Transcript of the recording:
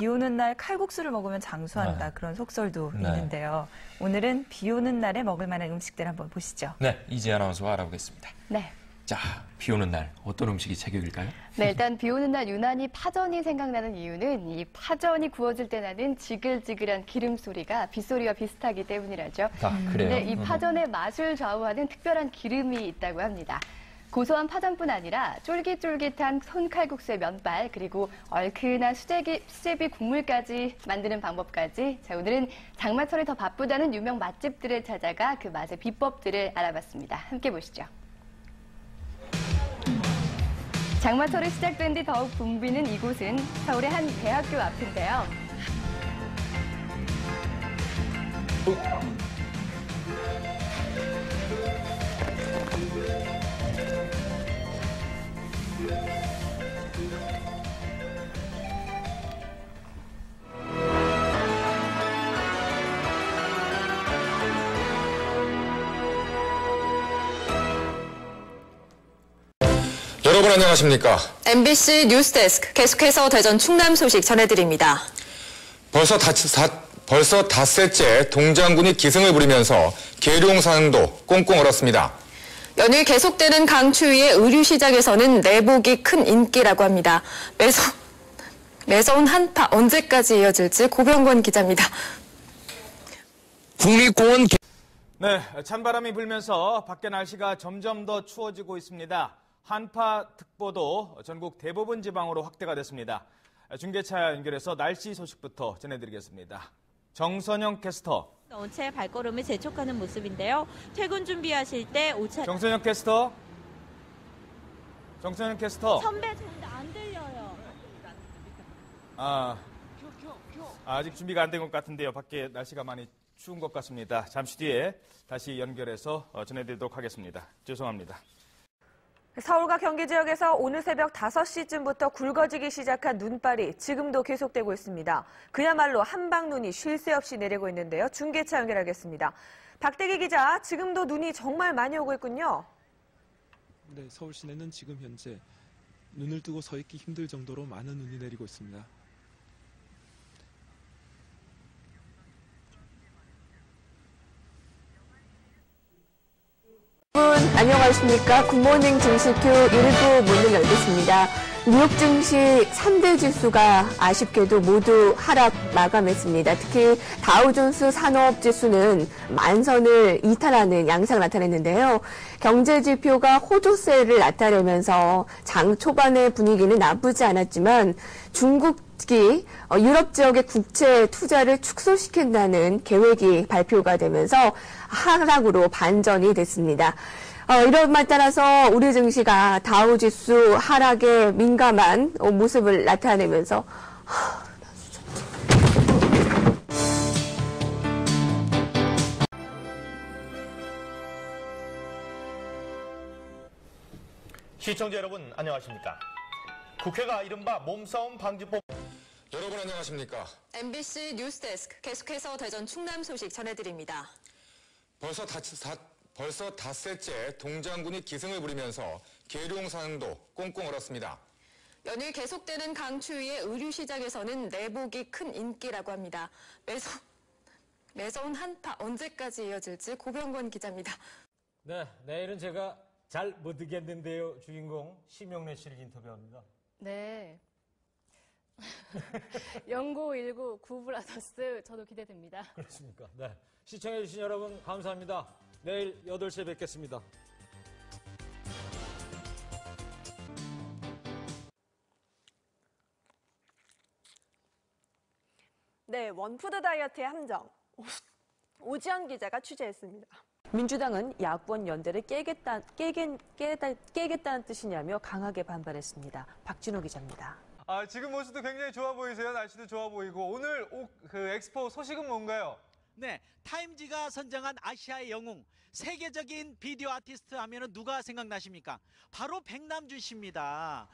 비 오는 날 칼국수를 먹으면 장수한다 네. 그런 속설도 네. 있는데요. 오늘은 비 오는 날에 먹을 만한 음식들 한번 보시죠. 네, 이재 아나운서와 알아보겠습니다. 네. 자, 비 오는 날 어떤 음식이 제격일까요? 네, 일단 비 오는 날 유난히 파전이 생각나는 이유는 이 파전이 구워질 때 나는 지글지글한 기름 소리가 빗소리와 비슷하기 때문이라죠. 아, 그래요? 네, 이 음. 파전의 맛을 좌우하는 특별한 기름이 있다고 합니다. 고소한 파전뿐 아니라 쫄깃쫄깃한 손칼국수의 면발 그리고 얼큰한 수제비, 수제비 국물까지 만드는 방법까지 자, 오늘은 장마철이 더 바쁘다는 유명 맛집들을 찾아가 그 맛의 비법들을 알아봤습니다. 함께 보시죠. 장마철이 시작된 뒤 더욱 붐비는 이곳은 서울의 한 대학교 앞인데요. 여러분 안녕하십니까? MBC 뉴스데스크 계속해서 대전 충남 소식 전해드립니다. 벌써 다, 다- 벌써 닷새째 동장군이 기승을 부리면서 계룡산도 꽁꽁 얼었습니다. 연일 계속되는 강추위에 의류 시장에서는 내복이 큰 인기라고 합니다. 매서, 매서운 한파 언제까지 이어질지 고병권 기자입니다. 국립공원 네, 찬바람이 불면서 밖에 날씨가 점점 더 추워지고 있습니다. 한파특보도 전국 대부분 지방으로 확대가 됐습니다. 중계차 연결해서 날씨 소식부터 전해드리겠습니다. 정선영 캐스터. 온차의 발걸음을 재촉하는 모습인데요. 퇴근 준비하실 때 오차 정선영 캐스터. 정선영 캐스터. 선배 전안 들려요. 아, 아직 준비가 안 된 것 같은데요. 밖에 날씨가 많이 추운 것 같습니다. 잠시 뒤에 다시 연결해서 어, 전해드리도록 하겠습니다. 죄송합니다. 서울과 경기 지역에서 오늘 새벽 5시쯤부터 굵어지기 시작한 눈발이 지금도 계속되고 있습니다. 그야말로 한방 눈이 쉴 새 없이 내리고 있는데요. 중계차 연결하겠습니다. 박대기 기자, 지금도 눈이 정말 많이 오고 있군요. 네, 서울 시내는 지금 현재 눈을 뜨고 서 있기 힘들 정도로 많은 눈이 내리고 있습니다. 여러분, 안녕하십니까. 굿모닝 증시표 일부 문을 열겠습니다. 뉴욕 증시 3대 지수가 아쉽게도 모두 하락 마감했습니다. 특히 다우존스 산업 지수는 만선을 이탈하는 양상을 나타냈는데요. 경제 지표가 호조세를 나타내면서 장 초반의 분위기는 나쁘지 않았지만 중국 이 어, 유럽 지역의 국채 투자를 축소시킨다는 계획이 발표가 되면서 하락으로 반전이 됐습니다. 어, 이런 말 따라서 우리 증시가 다우지수 하락에 민감한 어, 모습을 나타내면서 시청자 여러분 안녕하십니까? 국회가 이른바 몸싸움 방지법 여러분 안녕하십니까? MBC 뉴스데스크 계속해서 대전 충남 소식 전해드립니다. 벌써 다, 다- 벌써 닷새째 동장군이 기승을 부리면서 계룡산도 꽁꽁 얼었습니다. 연일 계속되는 강추위에 의류 시장에서는 내복이 큰 인기라고 합니다. 매서, 매서운 한파 언제까지 이어질지 고병권 기자입니다. 네, 내일은 제가 잘 못 듣겠는데요. 주인공 심영래 씨를 인터뷰합니다. 네. 연고 19 구브라더스 저도 기대됩니다. 그렇습니까? 네. 시청해주신 여러분 감사합니다. 내일 8시에 뵙겠습니다. 네, 원푸드 다이어트의 함정. 오지연 기자가 취재했습니다. 민주당은 야권 연대를 깨겠다, 깨겠, 깨다, 깨겠다는 뜻이냐며 강하게 반발했습니다. 박진호 기자입니다. 아, 지금 모습도 굉장히 좋아 보이세요. 날씨도 좋아 보이고 오늘 오, 그 엑스포 소식은 뭔가요? 네, 타임지가 선정한 아시아의 영웅, 세계적인 비디오 아티스트 하면 은 누가 생각나십니까? 바로 백남준 씨입니다.